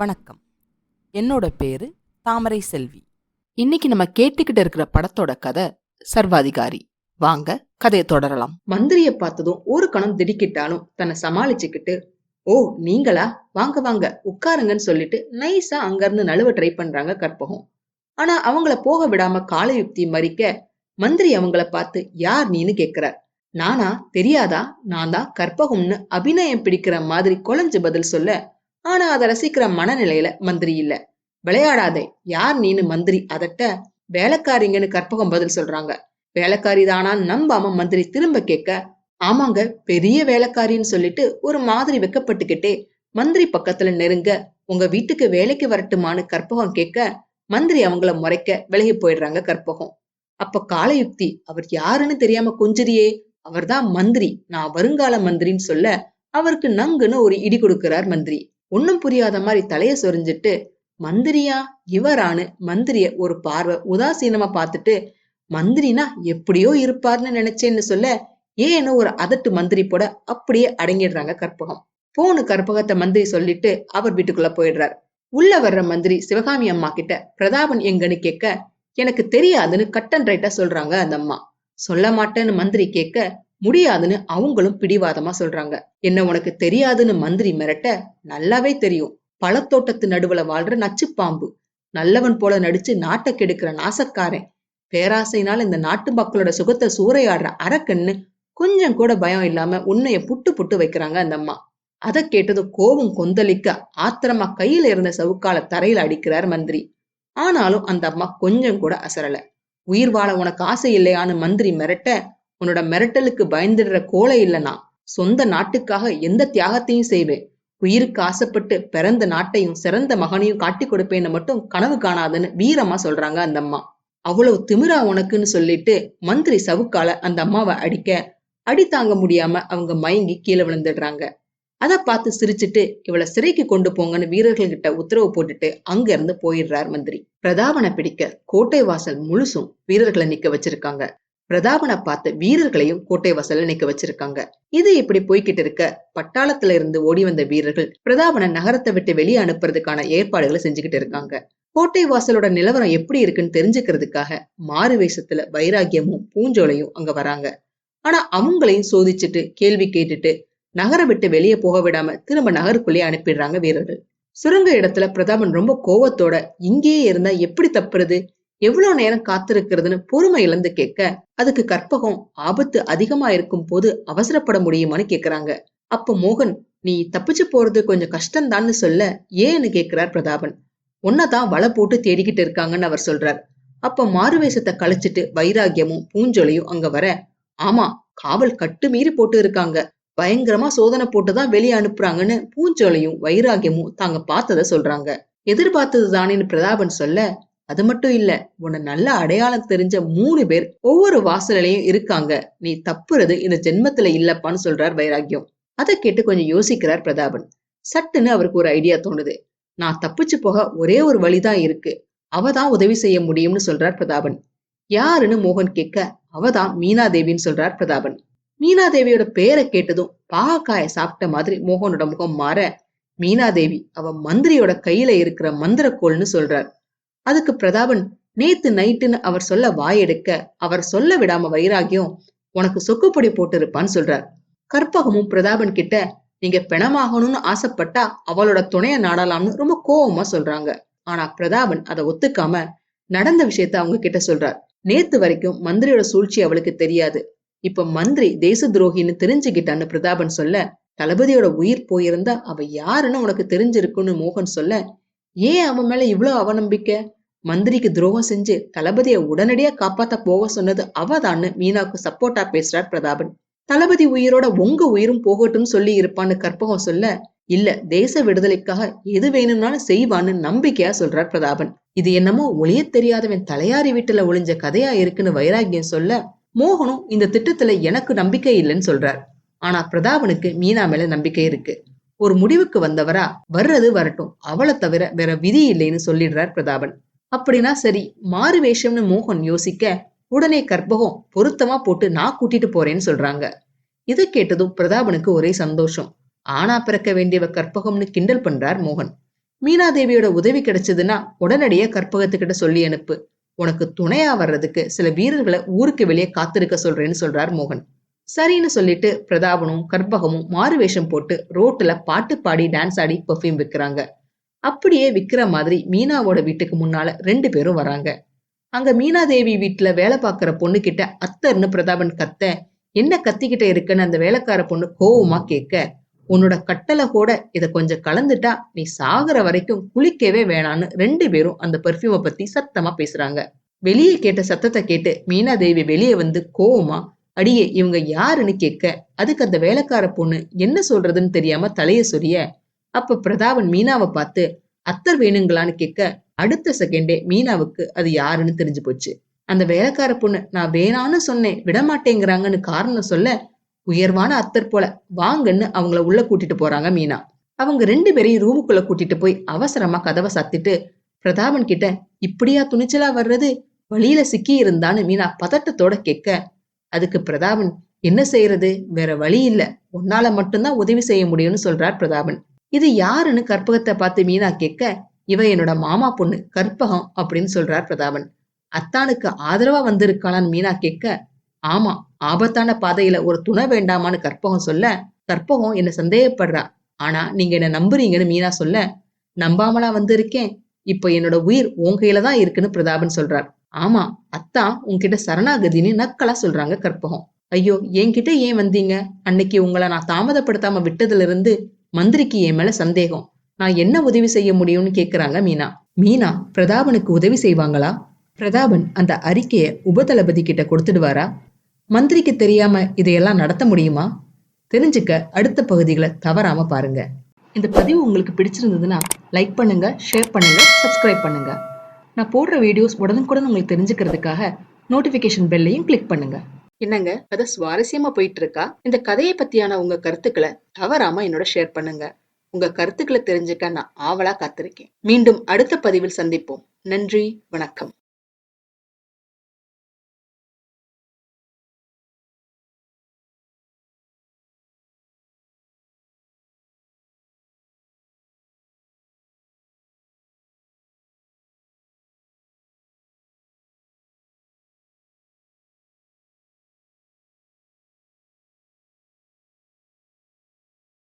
வணக்கம். என்னோட பேரு தாமரை செல்வி. இன்னைக்கு நம்ம கேட்டுக்கிட்டு இருக்கிற படத்தோட கதை சர்வாதிகாரி. வாங்க கதையை தொடரலாம். மந்திரிய பார்த்ததும் ஒரு கணம் திடுக்கிட்டாலும் தன்னை சமாளிச்சுக்கிட்டு ஓ நீங்களா? வாங்க வாங்க உட்காருங்கன்னு சொல்லிட்டு நைஸா அங்க இருந்து நழுவ ட்ரை பண்றாங்க கற்பகம். ஆனா அவங்கள போக விடாம காலயுக்தி மறிக்க மந்திரி அவங்கள பார்த்து யார் நீன்னு கேக்குறார். நானா? தெரியாதா? நான் தான் கற்பகம்னு அபிநயம் பிடிக்கிற மாதிரி குழஞ்சு பதில் சொல்ல ஆனா அதை ரசிக்கிற மனநிலையில மந்திரி இல்ல. விளையாடாதே யார் நீனு மந்திரி? அதட்ட வேலைக்காரிங்கன்னு கற்பகம் பதில் சொல்றாங்க. வேலைக்காரி தானா நம்பாம மந்திரி திரும்ப கேட்க ஆமாங்க பெரிய வேலைக்காரின்னு சொல்லிட்டு ஒரு மாதிரி வெக்கப்பட்டுக்கிட்டே மந்திரி பக்கத்துல நெருங்க உங்க வீட்டுக்கு வேலைக்கு வரட்டுமான்னு கற்பகம் கேட்க மந்திரி அவங்கள முறைக்க விலகி போயிடுறாங்க கற்பகம். அப்ப காலயுக்தி அவர் யாருன்னு தெரியாம கொஞ்சிரியே அவர்தான் மந்திரி. நான் வருங்கால மந்திரின்னு சொல்ல அவருக்கு நங்குன்னு ஒரு இடி கொடுக்கிறார் மந்திரி. ஒன்னும் புரியாத மாதிரி தலைய சொரிஞ்சிட்டு மந்திரியா இவரானு மந்திரிய ஒரு பார்வை உதாசீனமா பார்த்துட்டு மந்திரினா எப்படியோ இருப்பார்னு நினைச்சேன்னு சொல்ல ஏன்னு ஒரு அதட்டு மந்திரி போட அப்படியே அடங்கிடுறாங்க கற்பகம். போனு கற்பகத்தை மந்திரி சொல்லிட்டு அவர் வீட்டுக்குள்ள போயிடுறார். உள்ள வர்ற மந்திரி சிவகாமி அம்மா கிட்ட பிரதாபன் எங்கன்னு கேட்க எனக்கு தெரியாதுன்னு கட் அண்ட் ரைட்டா சொல்றாங்க அந்த அம்மா. சொல்ல மாட்டேன்னு மந்திரி கேட்க முடியாதுன்னு அவங்களும் பிடிவாதமா சொல்றாங்க. என்ன உனக்கு தெரியாதுன்னு மந்திரி மிரட்ட நல்லாவே தெரியும். பழத்தோட்டத்து நடுவுல வாழ்ற நச்சு பாம்பு நல்லவன் போல நடிச்சு நாட்டை கெடுக்கிற நாசக்காரன். பேராசைனால இந்த நாட்டு மக்களோட சுகத்தை சூறையாடுற அரக்கன்னு கொஞ்சம் கூட பயம் இல்லாம உன்னைய புட்டு புட்டு வைக்கிறாங்க அந்த அம்மா. அதை கேட்டது கோபம் கொந்தளிக்க ஆத்திரமா கையில இருந்த சவுக்கால தரையில அடிக்கிறார் மந்திரி. ஆனாலும் அந்த அம்மா கொஞ்சம் கூட அசரல. உயிர் வாழ உனக்கு ஆசை இல்லையான்னு மந்திரி மிரட்ட உன்னோட மிரட்டலுக்கு பயந்துடுற கோலை இல்லனா சொந்த நாட்டுக்காக எந்த தியாகத்தையும் செய்வேன். உயிருக்கு ஆசைப்பட்டு பிறந்த நாட்டையும் சிறந்த மகனையும் காட்டி கொடுப்பேன்னு மட்டும் கனவு காணாதுன்னு வீரமா சொல்றாங்க அந்த அம்மா. அவ்வளவு திமிரா உனக்குன்னு சொல்லிட்டு மந்திரி சவுக்கால அந்த அம்மாவை அடிக்க அடி தாங்க முடியாம அவங்க மயங்கி கீழே விழுந்துடுறாங்க. அதை பார்த்து சிரிச்சுட்டு இவளை சிறைக்கு கொண்டு போங்கன்னு வீரர்கள் கிட்ட உத்தரவு போட்டுட்டு அங்க இருந்து போயிடுறார் மந்திரி. பிரதாபனை பிடிக்க கோட்டை வாசல் முழுசும் வீரர்களை நிக்க வச்சிருக்காங்க. பிரதாபனை பார்த்து வீரர்களையும் கோட்டை வாசல்ல நிக்க வச்சிருக்காங்க. இது இப்படி போய்கிட்டு இருக்க பட்டாளத்துல இருந்து ஓடி வந்த வீரர்கள் பிரதாபனை நகரத்தை விட்டு வெளியே அனுப்புறதுக்கான ஏற்பாடுகளை செஞ்சுக்கிட்டு இருக்காங்க. கோட்டை வாசலோட நிலவரம் எப்படி இருக்குன்னு தெரிஞ்சுக்கிறதுக்காக மாறு வேஷத்துல வைராகியமும் பூஞ்சோலையும் அங்க வராங்க. ஆனா அவங்களையும் சோதிச்சுட்டு கேள்வி கேட்டுட்டு நகரை விட்டு வெளியே போக விடாம திரும்ப நகருக்குள்ளேயே அனுப்பிடுறாங்க வீரர்கள். சுரங்க இடத்துல பிரதாபன் ரொம்ப கோவத்தோட இங்கேயே இருந்தா எப்படி தப்புறது? எவ்வளவு நேரம் காத்திருக்கிறதுன்னு பொறுமை இழந்து கேட்க அதுக்கு கற்பகம் ஆபத்து அதிகமா இருக்கும் போது அவசரப்பட முடியுமான்னு கேக்குறாங்க. அப்ப மோகன் நீ தப்பிச்சு போறது கொஞ்சம் கஷ்டம்தான்னு சொல்ல ஏன்னு கேக்குறார் பிரதாபன். உன்னதான் வலை போட்டு தேடிக்கிட்டு இருக்காங்கன்னு அவர் சொல்றார். அப்ப மாறுவேஷத்தை கழிச்சிட்டு வைராகியமும் பூஞ்சொலியும் அங்க வர ஆமா காவல் கட்டு மீறி போட்டு இருக்காங்க. பயங்கரமா சோதனை போட்டுதான் வெளியே அனுப்புறாங்கன்னு பூஞ்சோலையும் வைராகியமும் தாங்க பார்த்தத சொல்றாங்க. எதிர்பார்த்தது தானேன்னு பிரதாபன் சொல்ல அது மட்டும் இல்ல உன்னை நல்ல அடையாளம் தெரிஞ்ச மூணு பேர் ஒவ்வொரு வாசலையும் இருக்காங்க. நீ தப்புறது இந்த ஜென்மத்துல இல்லப்பான்னு சொல்றார் வைராகியம் அதை கேட்டு கொஞ்சம் யோசிக்கிறார் பிரதாபன். சட்டுன்னு அவருக்கு ஒரு ஐடியா தோணுது. நான் தப்பிச்சு போக ஒரே ஒரு வழிதான் இருக்கு. அவதான் உதவி செய்ய முடியும்னு சொல்றார் பிரதாபன். யாருன்னு மோகன் கேட்க அவதான் மீனாதேவின்னு சொல்றார் பிரதாபன். மீனாதேவியோட பேரை கேட்டதும் பாகக்காய சாப்பிட்ட மாதிரி மோகனோட முகம் மாற மீனாதேவி அவ மந்திரியோட கையில இருக்கிற மந்திரக்கோள்னு சொல்றார். அதுக்கு பிரதாபன் நேத்து நைட்டுன்னு அவர் சொல்ல வாயெடுக்க அவர் சொல்ல விடாம வைராகியம் உனக்கு சொக்குப்பொடி போட்டு இருப்பான்னு சொல்றார். கற்பகமும் பிரதாபன் கிட்ட நீங்க பிணமாகணும்னு ஆசைப்பட்டா அவளோட துணைய நாடலாம்னு ரொம்ப கோவமா சொல்றாங்க. ஆனா பிரதாபன் அதை ஒத்துக்காம நடந்த விஷயத்த அவங்க கிட்ட சொல்றார். நேத்து வரைக்கும் மந்திரியோட சூழ்ச்சி அவளுக்கு தெரியாது. இப்ப மந்திரி தேச துரோகின்னு தெரிஞ்சுக்கிட்டான்னு பிரதாபன் சொல்ல தளபதியோட உயிர் போயிருந்தா அவ யாருன்னு உனக்கு தெரிஞ்சிருக்குன்னு மோகன் சொல்ல ஏன் அவன் மேல இவ்வளவு அவநம்பிக்கை? மந்திரிக்கு துரோகம் செஞ்சு தளபதிய உடனடியா காப்பாத்த போக சொன்னது அவதான்னு மீனாவுக்கு சப்போர்ட்டா பேசுறார் பிரதாபன். தளபதி உயிரோட உங்க உயிரும் போகட்டும்னு சொல்லி இருப்பான்னு கற்பகம் சொல்ல இல்ல தேச விடுதலைக்காக எது வேணும்னாலும் செய்வான்னு நம்பிக்கையா சொல்றார் பிரதாபன். இது என்னமோ ஒளிய தெரியாதவன் தலையாரி வீட்டுல ஒளிஞ்ச கதையா இருக்குன்னு வைராகியம் சொல்ல மோகனும் இந்த திட்டத்துல எனக்கு நம்பிக்கை இல்லைன்னு சொல்றார். ஆனா பிரதாபனுக்கு மீனா மேல நம்பிக்கை இருக்கு. ஒரு முடிவுக்கு வந்தவரா? வர்றது வரட்டும். அவளை தவிர வேற விதி இல்லைன்னு சொல்லிடுறார் பிரதாபன். அப்படின்னா சரி மாறு வேஷம்னு மோகன் யோசிக்க உடனே கற்பகம் பொருத்தமா போட்டு நான் கூட்டிட்டு போறேன்னு சொல்றாங்க. இதை கேட்டதும் பிரதாபனுக்கு ஒரே சந்தோஷம். ஆனா பிறக்க வேண்டியவ கற்பகம்னு கிண்டல் பண்றார் மோகன். மீனாதேவியோட உதவி கிடைச்சதுன்னா உடனடியே கற்பகத்துக்கிட்ட சொல்லி அனுப்பு. உனக்கு துணையா வர்றதுக்கு சில வீரர்களை ஊருக்கு வெளியே காத்திருக்க சொல்றேன்னு சொல்றார் மோகன். சரின்னு சொல்லிட்டு பிரதாபனும் கற்பகமும் மாறு வேஷம் போட்டு ரோட்டுல பாட்டு பாடி டான்ஸ் ஆடி பர்ஃப்யூம் விற்கிறாங்க அப்படியே விக்கிற மாதிரி மீனாவோட வீட்டுக்கு முன்னால ரெண்டு பேரும் வராங்க. அங்க மீனாதேவி வீட்டுல வேலை பார்க்குற பொண்ணு கிட்ட அத்தர்னு பிரதாபன் கத்த என்ன கத்திக்கிட்ட இருக்குன்னு அந்த வேலைக்கார பொண்ணு கோவமா கேட்க உன்னோட கட்டளை கூட இத கொஞ்சம் கலந்துட்டா நீ சாகுற வரைக்கும் குளிக்கவே வேணான்னு ரெண்டு பேரும் அந்த பெர்ஃப்யூமை பத்தி சத்தமா பேசுறாங்க. வெளியே கேட்ட சத்தத்தை கேட்டு மீனாதேவி வெளியே வந்து கோவமா அடியே இவங்க யாருன்னு கேட்க அதுக்கு அந்த வேலைக்கார பொண்ணு என்ன சொல்றதுன்னு தெரியாம தலைய சொரிய. அப்ப பிரதாபன் மீனாவை பார்த்து அத்தர் வேணுங்களான்னு கேட்க அடுத்த செகண்டே மீனாவுக்கு அது யாருன்னு தெரிஞ்சு போச்சு. அந்த வேலைக்கார பொண்ணு நான் வேணான்னு சொன்னேன் விடமாட்டேங்கிறாங்கன்னு காரணம் சொல்ல உயர்வான அத்தர் போல வாங்கன்னு அவங்கள உள்ள கூட்டிட்டு போறாங்க மீனா. அவங்க ரெண்டு பேரையும் ரூமுக்குள்ள கூட்டிட்டு போய் அவசரமா கதவை சத்திட்டு பிரதாபன் கிட்ட இப்படியா துணிச்சலா வர்றது? வழியில சிக்கி இருந்தான்னு மீனா பதட்டத்தோட கேட்க அதுக்கு பிரதாபன் என்ன செய்யறது? வேற வழி இல்ல. உன்னால மட்டும்தான் உதவி செய்ய முடியும்னு சொல்றார் பிரதாபன். இது யாருன்னு கற்பகத்தை பார்த்து மீனா கேட்க இவ என்னோட மாமா பொண்ணு கற்பகம் அப்படின்னு சொல்றார் பிரதாபன். அத்தானுக்கு ஆதரவா வந்திருக்காளான்னு மீனா கேட்க ஆமா ஆபத்தான பாதையில ஒரு துணை வேண்டாமான்னு கற்பகம் சொல்ல கற்பகம் என்ன சந்தேகப்படுறா. ஆனா நீங்க என்ன நம்புறீங்கன்னு மீனா சொல்ல நம்பாமலா வந்திருக்கேன். இப்ப என்னோட உயிர் உன் கையில தான் இருக்குன்னு பிரதாபன் சொல்றார். ஆமா அத்தான் உன்கிட்ட சரணாகதின்னு நக்கலா சொல்றாங்க கற்பகம். ஐயோ என்கிட்ட ஏன் வந்தீங்க? அன்னைக்கு உங்களை நான் தாமதப்படுத்தாம விட்டதுல இருந்து மந்திரிக்கு என் மேல சந்தேகம். நான் என்ன உதவி செய்ய முடியும்னு கேக்குறாங்க மீனா. மீனா பிரதாபனுக்கு உதவி செய்வாங்களா? பிரதாபன் அந்த அறிக்கையை உபதளபதி கிட்ட கொடுத்துடுவாரா? மந்திரிக்கு தெரியாம இதையெல்லாம் நடத்த முடியுமா? தெரிஞ்சுக்க அடுத்த பகுதிகளை தவறாம பாருங்க. இந்த பதிவு உங்களுக்கு பிடிச்சிருந்ததுன்னா லைக் பண்ணுங்க ஷேர் பண்ணுங்க சப்ஸ்கிரைப் பண்ணுங்க. நான் போடுற வீடியோஸ் உடனுக்குடன் உங்களுக்கு தெரிஞ்சுக்கிறதுக்காக நோட்டிபிகேஷன் பெல்லையும் கிளிக் பண்ணுங்க. என்னங்க? கதை சுவாரஸ்யமா போயிட்டு இருக்கா இந்த கதையை பத்தியான உங்க கருத்துக்களை தவறாம என்னோட ஷேர் பண்ணுங்க. உங்க கருத்துக்களை தெரிஞ்சுக்க நான் ஆவலா காத்திருக்கேன். மீண்டும் அடுத்த பதிவில் சந்திப்போம். நன்றி வணக்கம்.